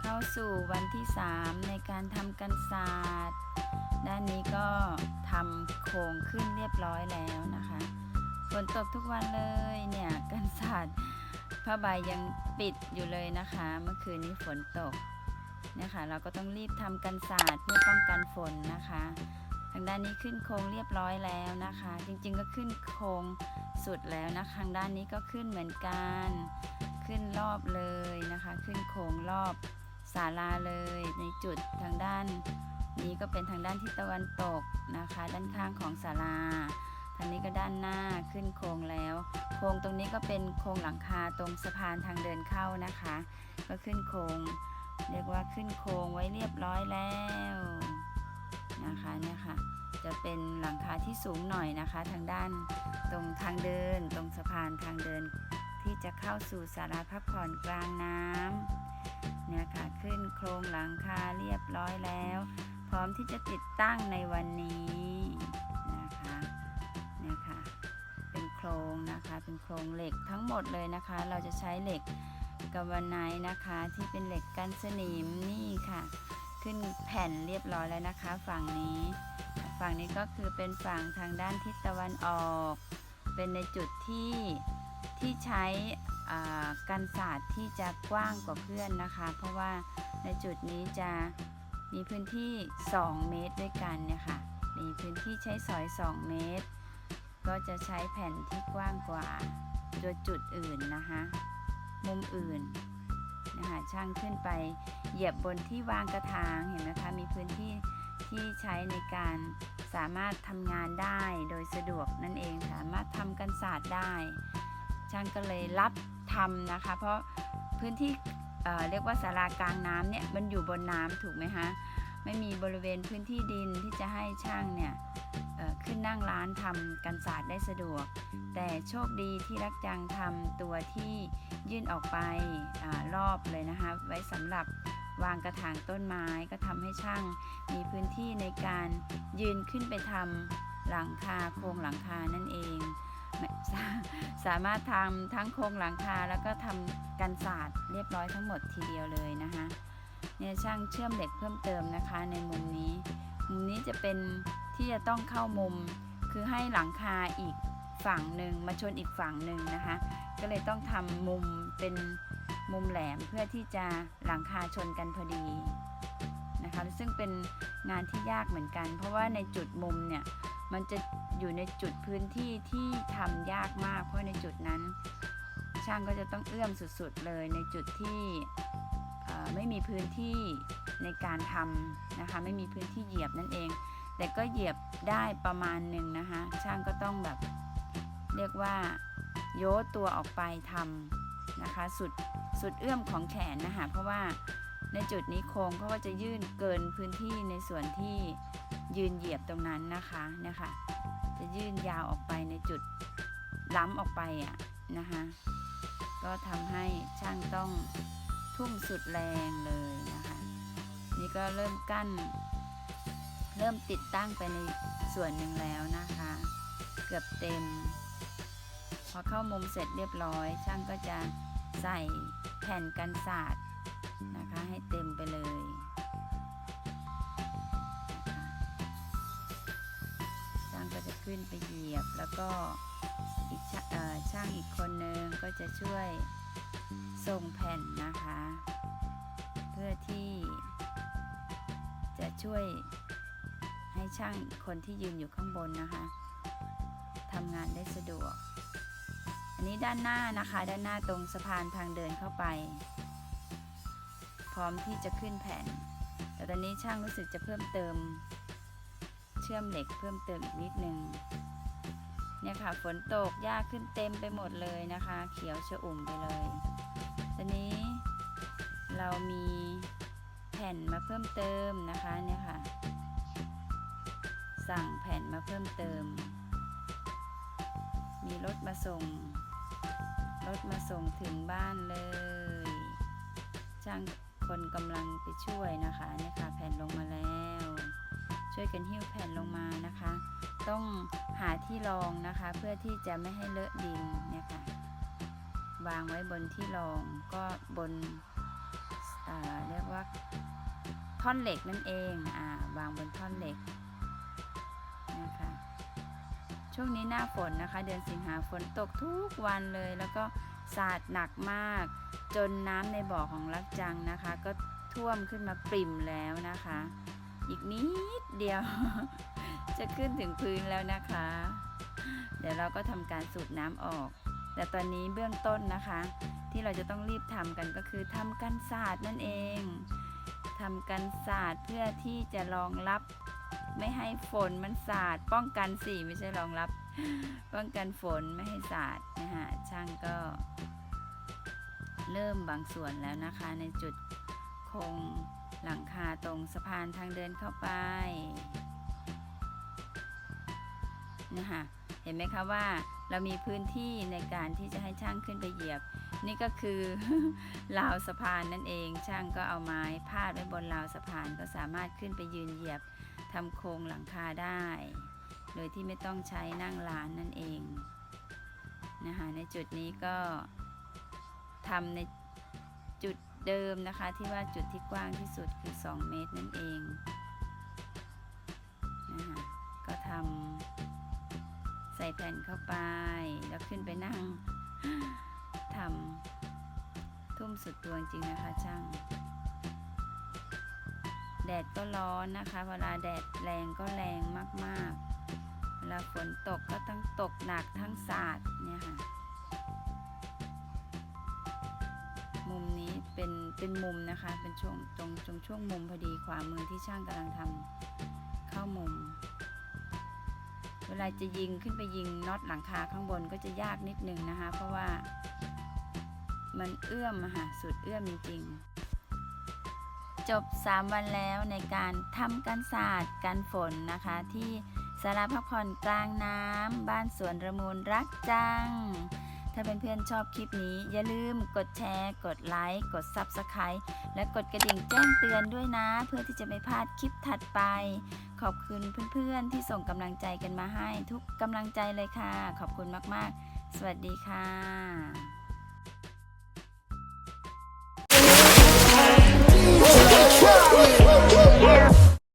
เข้าสู่วันที่ 3 ในการทำกันศาสตร์ ด้านนี้ก็ทำโครงขึ้นเรียบร้อยแล้วนะคะฝนตกทุกวันเลยเนี่ยกันศาสตร์ผ้าใบยังปิดอยู่เลยนะคะ เมื่อคืนนี้ฝนตกเนี่ยค่ะเราก็ต้องรีบทำกันศาสตร์เพื่อป้องกันฝนนะคะ ทางด้านนี้ขึ้นโครงเรียบร้อยแล้วนะคะ จริงๆก็ขึ้นโครงสุดแล้วนะคะทางด้านนี้ก็ขึ้นเหมือนกัน ขึ้นรอบเลยนะคะ ขึ้นโครงรอบศาลาเลย ในจุดทางด้าน นี้ก็เป็นทางด้านทิศตะวันตกนะคะ ด้านข้างของศาลาทางนี้ก็ด้านหน้าขึ้นโครงแล้ว โครงตรงนี้ก็เป็นโครงหลังคาตรงสะพานทางเดินเข้านะคะ ก็ขึ้นโครงเรียกว่าขึ้นโครงไว้เรียบร้อยแล้ว นะคะเนี่ยค่ะจะเป็นหลังคาที่สูงหน่อยนะคะ ทางด้านตรงทางเดิน ตรงสะพานทางเดิน ที่จะเข้าสู่ศาลาพักผ่อนกลางน้ำเนี่ยค่ะขึ้นโครงหลังคาเรียบร้อยแล้ว พร้อมที่จะติดตั้งในวันนี้นะคะเนี่ยค่ะเป็นโครงนะคะเป็นโครงเหล็กทั้งหมดเลยนะคะ เราจะใช้เหล็กกาวไนท์นะคะที่เป็นเหล็กกันสนิมนี่ค่ะ ขึ้นแผ่นเรียบร้อยแล้วนะคะ ฝั่งนี้ ฝั่งนี้ก็คือเป็นฝั่งทางด้านทิศตะวันออก เป็นในจุดที่ที่ใช้กันศาสตร์ที่จะกว้างกว่าเพื่อนนะคะ เพราะว่าในจุดนี้จะมีพื้นที่ 2 เมตรด้วยกันเนี่ยค่ะ มีพื้นที่ใช้สอย 2 เมตร ก็จะใช้แผ่นที่กว้างกว่าตัวจุดอื่นนะคะ มุมอื่น นะคะช่างขึ้นไปเหยียบบนที่วางกระถางเห็นไหมคะมีพื้นที่ที่ใช้ในการสามารถทำงานได้โดยสะดวกนั่นเองสามารถทำกันศาสตร์ได้ ช่างก็เลยรับทำนะคะ เพราะพื้นที่เเรียกว่าศาลากลางน้ำเนี่ยมันอยู่บนน้ำถูกไหมคะไม่มีบริเวณพื้นที่ดินที่จะให้ช่างเนี่ย ขึ้นนั่งร้านทำกันศาสตร์ได้สะดวก แต่โชคดีที่รักจังทำตัวที่ยื่นออกไปอรอบเลยนะคะ ไว้สำหรับวางกระถางต้นไม้ก็ทำให้ช่างมีพื้นที่ในการยืนขึ้นไปทำหลังคาโครงหลังคานั่นเองสามารถทำทั้งโครงหลังคาแล้วก็ทำกันศาสตร์เรียบร้อยทั้งหมดทีเดียวเลยนะคะเนี่ยช่างเชื่อมเหล็กเพิ่มเติมนะคะในมุมนี้ มุมนี้จะเป็น ที่จะต้องเข้ามุม คือให้หลังคาอีกฝั่งหนึ่งมาชนอีกฝั่งหนึ่งนะคะ ก็เลยต้องทำมุมเป็นมุมแหลมเพื่อที่จะหลังคาชนกันพอดีนะคะซึ่งเป็นงานที่ยากเหมือนกัน เพราะว่าในจุดมุมเนี่ยมันจะอยู่ในจุดพื้นที่ที่ทำยากมาก เพราะในจุดนั้น ช่างก็จะต้องเอื้อมสุดๆเลยในจุดที่ไม่มีพื้นที่ในการทำนะคะไม่มีพื้นที่เหยียบนั่นเอง แต่ก็เหยียบได้ประมาณหนึ่งนะคะ ช่างก็ต้องแบบ เรียกว่าโยตัวออกไปทำนะคะ สุดสุดเอื้อมของแขนนะคะ เพราะว่าในจุดนี้โค้งเขาก็จะยื่นเกินพื้นที่ในส่วนที่ยืนเหยียบตรงนั้นนะคะเนี่ยค่ะจะยื่นยาวออกไปในจุดล้ำออกไปอะนะคะก็ทำให้ช่างต้องทุ่มสุดแรงเลยนะคะ นี่ก็เริ่มกั้น เริ่มติดตั้งไปในส่วนหนึ่งแล้วนะคะ เกือบเต็ม พอเข้ามุมเสร็จเรียบร้อย ช่างก็จะใส่แผ่นกันศาสตร์นะคะให้เต็มไปเลยช่างก็จะขึ้นไปเหยียบแล้วก็อีกชาเอ่อช่างอีกคนนึงก็จะช่วยส่งแผ่นนะคะ เพื่อที่จะช่วย ให้ช่างคนที่ยืนอยู่ข้างบนนะคะทำงานได้สะดวก อันนี้ด้านหน้านะคะ ด้านหน้าตรงสะพานทางเดินเข้าไป พร้อมที่จะขึ้นแผ่น แต่ตอนนี้ช่างรู้สึกจะเพิ่มเติม เชื่อมเหล็กเพิ่มเติมอีกนิดนึงเนี่ยค่ะฝนตกหญ้าขึ้นเต็มไปหมดเลยนะคะ เขียวชอุ่มไปเลยตอนนี้เรามีแผ่นมาเพิ่มเติมนะคะเนี่ยค่ะ สั่งแผ่นมาเพิ่มเติม มีรถมาส่ง รถมาส่งถึงบ้านเลย ช่างคนกำลังไปช่วยนะคะเนี่ยค่ะแผ่นลงมาแล้ว ช่วยกันหิ้วแผ่นลงมานะคะ ต้องหาที่รองนะคะเพื่อที่จะไม่ให้เลอะดินเนี่ยค่ะวางไว้บนที่รองก็บนเรียกว่าท่อนเหล็กนั่นเองอ่าวางบนท่อนเหล็ก ช่วงนี้หน้าฝนนะคะ เดือนสิงหาฝนตกทุกวันเลย แล้วก็สาดหนักมาก จนน้ำในบ่อของลักจังนะคะ ก็ท่วมขึ้นมาปริ่มแล้วนะคะ อีกนิดเดียว จะขึ้นถึงพื้นแล้วนะคะ เดี๋ยวเราก็ทำการสูบน้ำออก แต่ตอนนี้เบื้องต้นนะคะ ที่เราจะต้องรีบทำกันก็คือทำกันศาสตร์นั่นเองทำกันศาสตร์เพื่อที่จะรองรับ ไม่ให้ฝนมันสาด ป้องกันสิไม่ใช่รองรับ ป้องกันฝนไม่ให้สาดนะคะช่างก็ เริ่มบางส่วนแล้วนะคะ ในจุดโครงหลังคาตรงสะพานทางเดินเข้าไปนะคะเห็นไหมคะว่าเรามีพื้นที่ในการที่จะให้ช่างขึ้นไปเหยียบ นี่ก็คือราวสะพานนั่นเองช่างก็เอาไม้พาดไว้บนราวสะพานก็สามารถขึ้นไปยืนเหยียบ ทำโครงหลังคาได้ โดยที่ไม่ต้องใช้นั่งร้านนั่นเองนะคะในจุดนี้ก็ทำในจุดเดิมนะคะที่ว่าจุดที่กว้างที่สุดคือ 2 เมตรนั่นเองนะคะก็ทำใส่แผ่นเข้าไป แล้วขึ้นไปนั่งทำทุ่มสุดตัวจริงนะคะช่าง แดดก็ร้อนนะคะ เวลาแดดแรงก็แรงมากๆ เวลาฝนตกก็ทั้งตกหนักทั้งสาดเนี่ยค่ะ มุมนี้เป็นเป็นมุมนะคะ เป็นช่วงตรงตรงช่วงมุมพอดีขวามือที่ช่างกำลังทำเข้ามุม เวลาจะยิงขึ้นไปยิงน็อตหลังคาข้างบนก็จะยากนิดนึงนะคะ เพราะว่ามันเอื้อมอะค่ะสุดเอื้อมจริงๆ จบ 3 วันแล้วในการทำกันศาสตร์กันฝนนะคะ ที่สาราพักผ่อนกลางน้ำบ้านสวนระมูลรักจัง ถ้าเป็นเพื่อนชอบคลิปนี้ อย่าลืมกดแชร์ กดไลค์ กด Subscribe และกดกระดิ่งแจ้งเตือนด้วยนะ เพื่อที่จะไม่พลาดคลิปถัดไป ขอบคุณเพื่อนๆ ที่ส่งกำลังใจกันมาให้ทุกกำลังใจเลยค่ะ ขอบคุณมากๆ สวัสดีค่ะ Yeah.